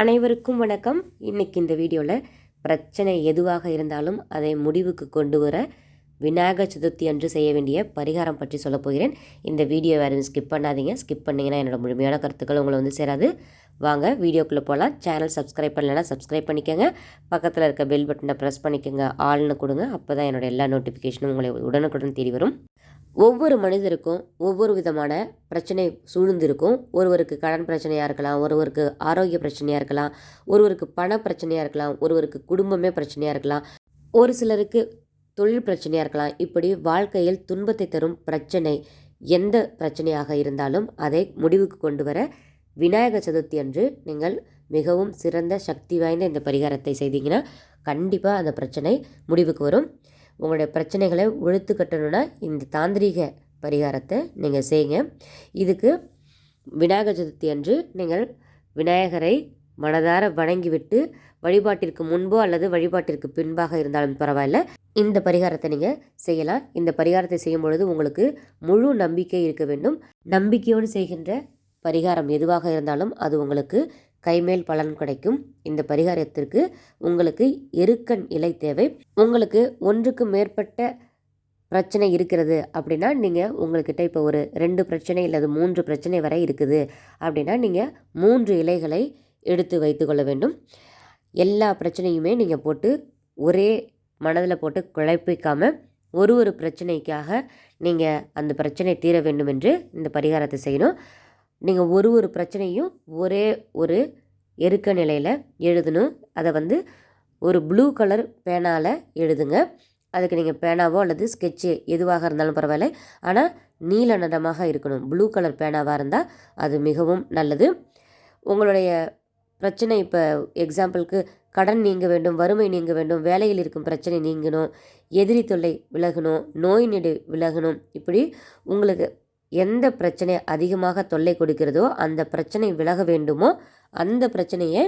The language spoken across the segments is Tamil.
அனைவருக்கும் வணக்கம். இன்னைக்கு இந்த வீடியோவில் பிரச்சனை எதுவாக இருந்தாலும் அதை முடிவுக்கு கொண்டு வர விநாயகர் சதுர்த்தி அன்று செய்ய வேண்டிய பரிகாரம் பற்றி சொல்லப் போகிறேன். இந்த வீடியோ வேறு ஸ்கிப் பண்ணாதீங்க. ஸ்கிப் பண்ணிங்கன்னா என்னோட முழுமையான கருத்துக்கள் உங்களை வந்து சேராது. வாங்க வீடியோக்குள்ளே போகலாம் சேனல் சப்ஸ்கிரைப் பண்ணலைன்னா சப்ஸ்கிரைப் பண்ணிக்கோங்க. பக்கத்தில் இருக்க பெல் பட்டனை ப்ரெஸ் பண்ணிக்கோங்க. ஆள்னு கொடுங்க. அப்போ தான் என்னோட எல்லா நோட்டிஃபிகேஷனும் உங்களை உடனுக்குடன் தேடி வரும். ஒவ்வொரு மனிதருக்கும் ஒவ்வொரு விதமான பிரச்சனை சூழ்ந்திருக்கும். ஒருவருக்கு கடன் பிரச்சனையாக இருக்கலாம் ஒருவருக்கு ஆரோக்கிய பிரச்சனையாக இருக்கலாம் ஒருவருக்கு பண பிரச்சனையாக இருக்கலாம் ஒருவருக்கு குடும்பமே பிரச்சனையாக இருக்கலாம். ஒரு சிலருக்கு தொழில் பிரச்சனையாக இருக்கலாம். இப்படி வாழ்க்கையில் துன்பத்தை தரும் பிரச்சனை எந்த பிரச்சனையாக இருந்தாலும் அதை முடிவுக்கு கொண்டு வர விநாயகர் சதுர்த்தி அன்று நீங்கள் மிகவும் சிறந்த சக்தி வாய்ந்த இந்த பரிகாரத்தை செய்தீங்கன்னா கண்டிப்பாக அந்த பிரச்சனை முடிவுக்கு வரும். உங்களுடைய பிரச்சனைகளை ஒழுத்து கட்டணும்னா இந்த தாந்திரிக பரிகாரத்தை நீங்கள் செய்யுங்க. இதுக்கு விநாயகர் சதுர்த்தி அன்று நீங்கள் விநாயகரை மனதார வணங்கிவிட்டு வழிபாட்டிற்கு முன்போ அல்லது வழிபாட்டிற்கு பின்பாக இருந்தாலும் பரவாயில்ல இந்த பரிகாரத்தை நீங்கள் செய்யலாம். இந்த பரிகாரத்தை செய்யும் பொழுது உங்களுக்கு முழு நம்பிக்கை இருக்க வேண்டும். நம்பிக்கையோடு செய்கின்ற பரிகாரம் எதுவாக இருந்தாலும் அது உங்களுக்கு கைமேல் பலன் கிடைக்கும். இந்த பரிகாரத்திற்கு உங்களுக்கு எருக்கன் இலை தேவை. உங்களுக்கு ஒன்றுக்கு மேற்பட்ட பிரச்சனை இருக்கிறது அப்படின்னா நீங்கள் உங்கள்கிட்ட இப்போ ஒரு ரெண்டு பிரச்சனை அல்லது மூன்று பிரச்சனை வரை இருக்குது அப்படின்னா நீங்கள் மூன்று இலைகளை எடுத்து வைத்துக்கொள்ள வேண்டும். எல்லா பிரச்சனையுமே நீங்கள் போட்டு ஒரே மனதில் போட்டு குழப்பிக்காமல் ஒரு ஒரு பிரச்சனைக்காக நீங்கள் அந்த பிரச்சனை தீர வேண்டும் என்று இந்த பரிகாரத்தை செய்யணும். நீங்கள் ஒரு ஒரு பிரச்சனையும் ஒரே ஒரு எருக்க நிலையில் எழுதணும். அதை வந்து ஒரு ப்ளூ கலர் பேனால் எழுதுங்க. அதுக்கு நீங்கள் பேனாவோ அல்லது ஸ்கெட்சு எதுவாக இருந்தாலும் பரவாயில்ல. ஆனால் நீல நிறமாக இருக்கணும். ப்ளூ கலர் பேனாவாக இருந்தால் அது மிகவும் நல்லது. உங்களுடைய பிரச்சனை இப்போ எக்ஸாம்பிளுக்கு கடன் நீங்க வேண்டும் வறுமை நீங்க வேண்டும் வேலையில் இருக்கும் பிரச்சனை நீங்கணும் எதிரி தொல்லை விலகணும் நோய் நெடு விலகணும் இப்படி உங்களுக்கு எந்த பிரச்சனை அதிகமாக தொல்லை கொடுக்கிறதோ அந்த பிரச்சனை விலக வேண்டுமோ அந்த பிரச்சனையை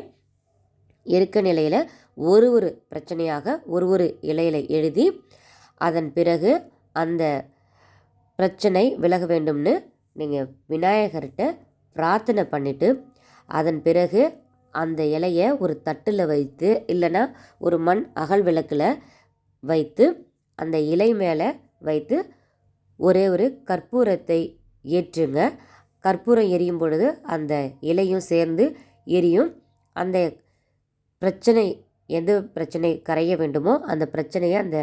இருக்க நிலையில் ஒரு ஒரு பிரச்சனையாக ஒரு ஒரு இலையில் எழுதி அதன் பிறகு அந்த பிரச்சனை விலக வேண்டும்னு நீங்கள் விநாயகர்கிட்ட பிரார்த்தனை பண்ணிவிட்டு அதன் பிறகு அந்த இலையை ஒரு தட்டில் வைத்து இல்லைன்னா ஒரு மண் அகல் விளக்கில் வைத்து அந்த இலை மேலே வைத்து ஒரே ஒரு கற்பூரத்தை ஏற்றுங்க. கற்பூரம் எரியும் பொழுது அந்த இலையும் சேர்ந்து எரியும். அந்த பிரச்சனை எந்த பிரச்சனை கரைய வேண்டுமோ அந்த பிரச்சனையை அந்த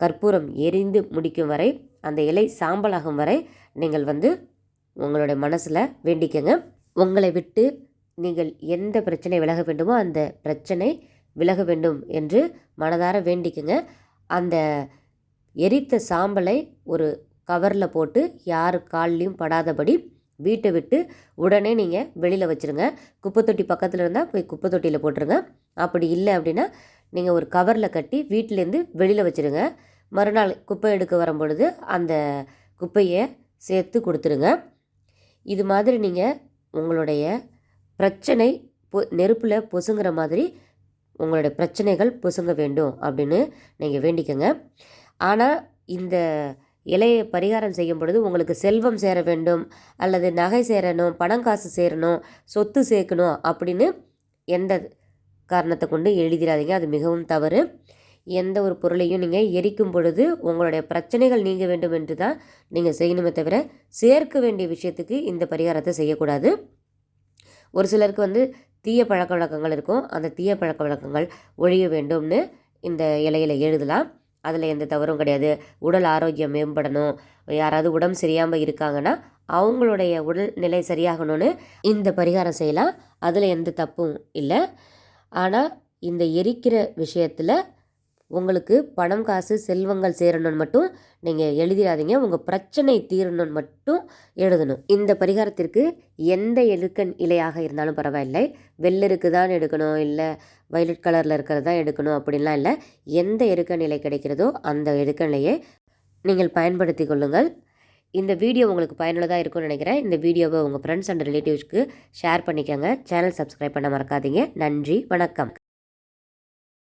கற்பூரம் எரிந்து முடிக்கும் வரை அந்த இலை சாம்பலாகும் வரை நீங்கள் வந்து உங்களுடைய மனசில் வேண்டிக்கங்க. உங்களை விட்டு நீங்கள் எந்த பிரச்சனை விலக வேண்டுமோ அந்த பிரச்சனை விலக வேண்டும் என்று மனதார வேண்டிக்கங்க. அந்த எரித்த சாம்பலை ஒரு கவரில் போட்டு யார் கால்லையும் படாதபடி வீட்டை விட்டு உடனே நீங்கள் வெளியில் வச்சுருங்க. குப்பை தொட்டி பக்கத்தில் இருந்தால் போய் குப்பை தொட்டியில் போட்டுருங்க. அப்படி இல்லை அப்படின்னா நீங்கள் ஒரு கவரில் கட்டி வீட்டிலேருந்து வெளியில் வச்சுருங்க. மறுநாள் குப்பை எடுக்க வரும்பொழுது அந்த குப்பையை சேர்த்து கொடுத்துருங்க. இது மாதிரி நீங்கள் உங்களுடைய பிரச்சனை பொ நெருப்பில் பொசுங்கிற மாதிரி உங்களுடைய பிரச்சனைகள் பொசுங்க வேண்டும் அப்படின்னு நீங்கள் வேண்டிக்கங்க. ஆனால் இந்த இலையை பரிகாரம் செய்யும் பொழுது உங்களுக்கு செல்வம் சேர வேண்டும் அல்லது நகை சேரணும் பணம் காசு சேரணும் சொத்து சேர்க்கணும் அப்படின்னு எந்த காரணத்தை கொண்டு எழுதிடாதீங்க. அது மிகவும் தவறு. எந்த ஒரு பொருளையும் நீங்கள் எரிக்கும் பொழுது உங்களுடைய பிரச்சனைகள் நீங்க வேண்டும் என்று தான் நீங்கள் செய்யணுமே தவிர சேர்க்க வேண்டிய விஷயத்துக்கு இந்த பரிகாரத்தை செய்யக்கூடாது. ஒரு சிலருக்கு வந்து தீய பழக்க வழக்கங்கள் இருக்கும். அந்த தீய பழக்க வழக்கங்கள் ஒழிய வேண்டும்னு இந்த இலையில் எழுதலாம். அதில் எந்த தவறும் கிடையாது. உடல் ஆரோக்கியம் மேம்படணும். யாராவது உடம்பு சரியாமல் இருக்காங்கன்னா அவங்களுடைய உடல் நிலை சரியாகணும்னு இந்த பரிகாரம் செய்யலாம். அதில் எந்த தப்பும் இல்லை. ஆனால் இந்த எரிக்கிற விஷயத்தில் உங்களுக்கு பணம் காசு செல்வங்கள் சேரணும்னு மட்டும் நீங்கள் எழுதிடாதீங்க. உங்கள் பிரச்சனை தீரணும்னு மட்டும் எழுதணும். இந்த பரிகாரத்திற்கு எந்த எருக்கன் இலையாக இருந்தாலும் பரவாயில்லை. வெள்ளருக்கு தான் எடுக்கணும் இல்லை வைலட் கலரில் இருக்கிறது தான் எடுக்கணும் அப்படின்லாம் இல்லை. எந்த எருக்கன் இலை கிடைக்கிறதோ அந்த எருக்கன் நீங்கள் பயன்படுத்தி கொள்ளுங்கள். இந்த வீடியோ உங்களுக்கு பயனுள்ளதாக இருக்கும்னு நினைக்கிறேன். இந்த வீடியோவை உங்கள் ஃப்ரெண்ட்ஸ் அண்ட் ரிலேட்டிவ்ஸ்க்கு ஷேர் பண்ணிக்கோங்க. சேனல் சப்ஸ்கிரைப் பண்ண மறக்காதீங்க. நன்றி வணக்கம்.